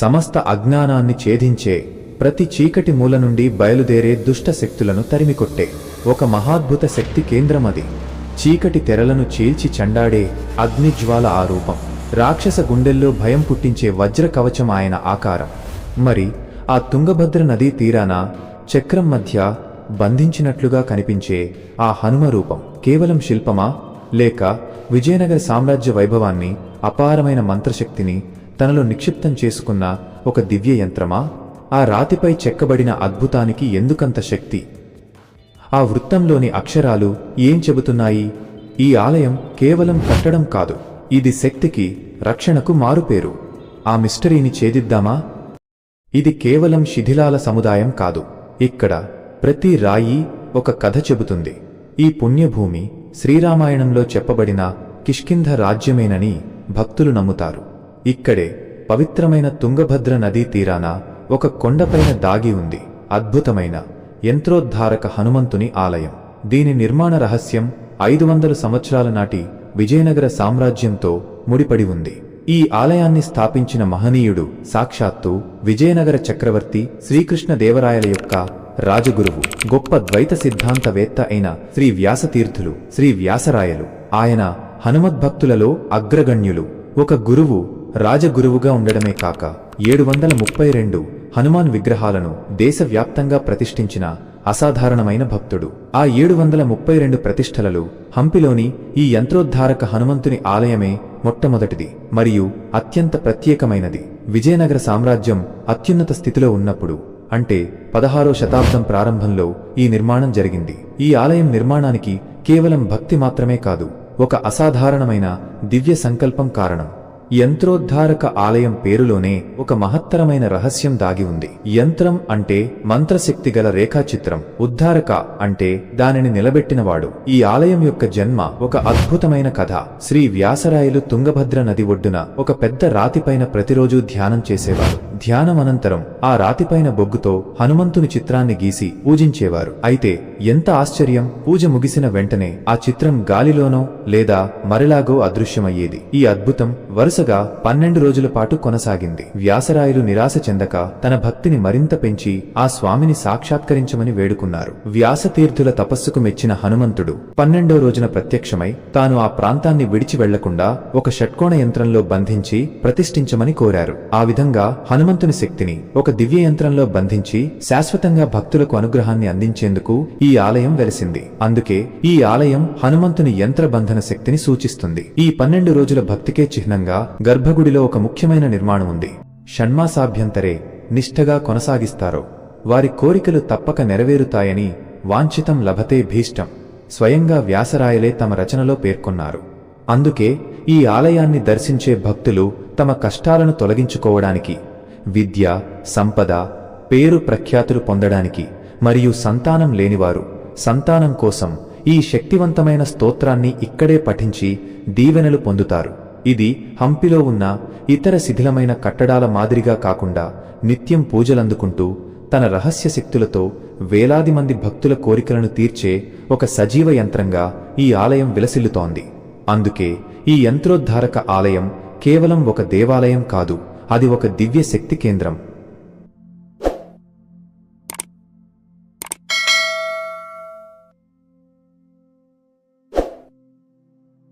సమస్త అజ్ఞానాన్ని ఛేదించే ప్రతి చీకటి మూల నుండి బయలుదేరే దుష్ట శక్తులను తరిమికొట్టే ఒక మహాద్భుత శక్తి కేంద్రం అది. చీకటి తెరలను చీల్చి చండాడే అగ్నిజ్వాల ఆ రూపం. రాక్షస గుండెల్లో భయం పుట్టించే వజ్ర కవచం ఆయన ఆకారం. మరి ఆ తుంగభద్ర నదీ తీరాన చక్రం మధ్య బంధించినట్లుగా కనిపించే ఆ హనుమ రూపం కేవలం శిల్పమా? లేక విజయనగర సామ్రాజ్య వైభవాన్ని అపారమైన మంత్రశక్తిని తనలో నిక్షిప్తం చేసుకున్న ఒక దివ్య యంత్రమా ఆ రాతిపై చెక్కబడిన అద్భుతానికి ఎందుకంత శక్తి? ఆ వృత్తంలోని అక్షరాలు ఏం చెబుతున్నాయి? ఈ ఆలయం కేవలం కట్టడం కాదు ఇది శక్తికి రక్షణకు మారుపేరు. ఆ మిస్టరీని ఛేదిద్దామా? ఇది కేవలం శిథిలాల సముదాయం కాదు. ఇక్కడ ప్రతి రాయి ఒక కథ చెబుతుంది. ఈ పుణ్యభూమి శ్రీరామాయణంలో చెప్పబడిన కిష్కింధ రాజ్యమేనని భక్తులు నమ్ముతారు. ఇక్కడే పవిత్రమైన తుంగభద్ర నదీ తీరాన ఒక కొండపైన దాగి ఉంది. అద్భుతమైన యంత్రోద్ధారక హనుమంతుని ఆలయం. దీని నిర్మాణ రహస్యం ఐదు వందల సంవత్సరాల నాటి విజయనగర సామ్రాజ్యంతో ముడిపడి ఉంది. ఈ ఆలయాన్ని స్థాపించిన మహనీయుడు సాక్షాత్తు విజయనగర చక్రవర్తి శ్రీకృష్ణదేవరాయల యొక్క రాజగురువు గొప్ప ద్వైత సిద్ధాంతవేత్త అయిన శ్రీ వ్యాసతీర్థులు శ్రీ వ్యాసరాయలు. ఆయన హనుమద్భక్తులలో అగ్రగణ్యులు. ఒక గురువు రాజగురువుగా ఉండడమే కాక ఏడు వందల ముప్పై రెండు హనుమాన్ విగ్రహాలను దేశవ్యాప్తంగా ప్రతిష్ఠించిన అసాధారణమైన భక్తుడు. ఆ ఏడు వందల ముప్పై రెండు ప్రతిష్ఠలలో హంపిలోని ఈ యంత్రోద్ధారక హనుమంతుని ఆలయమే మొట్టమొదటిది మరియు అత్యంత ప్రత్యేకమైనది. విజయనగర సామ్రాజ్యం అత్యున్నత స్థితిలో ఉన్నప్పుడు అంటే పదహారో శతాబ్దం ప్రారంభంలో ఈ నిర్మాణం జరిగింది. ఈ ఆలయం నిర్మాణానికి కేవలం భక్తి మాత్రమే కాదు ఒక అసాధారణమైన దివ్య సంకల్పం కారణం. యంత్రోద్ధారక ఆలయం పేరులోనే ఒక మహత్తరమైన రహస్యం దాగి ఉంది. యంత్రం అంటే మంత్రశక్తి గల రేఖాచిత్రం. ఉద్ధారక అంటే దానిని నిలబెట్టినవాడు. ఈ ఆలయం యొక్క జన్మ ఒక అద్భుతమైన కథ. శ్రీ వ్యాసరాయలు తుంగభద్ర నది ఒడ్డున ఒక పెద్ద రాతిపైన ప్రతిరోజు ధ్యానం చేసేవారు. ధ్యానం అనంతరం ఆ రాతిపైన బొగ్గుతో హనుమంతుని చిత్రాన్ని గీసి పూజించేవారు. అయితే ఎంత ఆశ్చర్యం! పూజ ముగిసిన వెంటనే ఆ చిత్రం గాలిలోనో లేదా మరిలాగో అదృశ్యమయ్యేది. ఈ అద్భుతం వరుసగా పన్నెండు రోజుల పాటు కొనసాగింది. వ్యాసరాయలు నిరాశ చెందక తన భక్తిని మరింత పెంచి ఆ స్వామిని సాక్షాత్కరించమని వేడుకున్నారు. వ్యాసతీర్థుల తపస్సుకు మెచ్చిన హనుమంతుడు పన్నెండో రోజున ప్రత్యక్షమై తాను ఆ ప్రాంతాన్ని విడిచి వెళ్ళకుండా ఒక షట్కోణ యంత్రంలో బంధించి ప్రతిష్ఠించమని కోరారు. ఆ విధంగా భగవంతుని శక్తిని ఒక దివ్య యంత్రంలో బంధించి శాశ్వతంగా భక్తులకు అనుగ్రహాన్ని అందించేందుకు ఈ ఆలయం వెలిసింది. అందుకే ఈ ఆలయం హనుమంతుని యంత్ర బంధన శక్తిని సూచిస్తుంది. ఈ పన్నెండు రోజుల భక్తికే చిహ్నంగా గర్భగుడిలో ఒక ముఖ్యమైన నిర్మాణం ఉంది. షణ్మాసాభ్యంతరే నిష్ఠగా కొనసాగిస్తారు. వారి కోరికలు తప్పక నెరవేరుతాయని వాంఛితం లభతే భీష్టం. స్వయంగా వ్యాసరాయలే తమ రచనలో పేర్కొన్నారు. అందుకే ఈ ఆలయాన్ని దర్శించే భక్తులు తమ కష్టాలను తొలగించుకోవడానికి విద్య సంపద పేరు ప్రఖ్యాతులు పొందడానికి మరియు సంతానం లేనివారు సంతానం కోసం ఈ శక్తివంతమైన స్తోత్రాన్ని ఇక్కడే పఠించి దీవెనలు పొందుతారు. ఇది హంపిలో ఉన్న ఇతర శిథిలమైన కట్టడాల మాదిరిగా కాకుండా నిత్యం పూజలందుకుంటూ తన రహస్య శక్తులతో వేలాది మంది భక్తుల కోరికలను తీర్చే ఒక సజీవ యంత్రంగా ఈ ఆలయం విలసిల్లుతోంది. అందుకే ఈ యంత్రోద్ధారక ఆలయం కేవలం ఒక దేవాలయం కాదు అది ఒక దివ్య శక్తి కేంద్రం.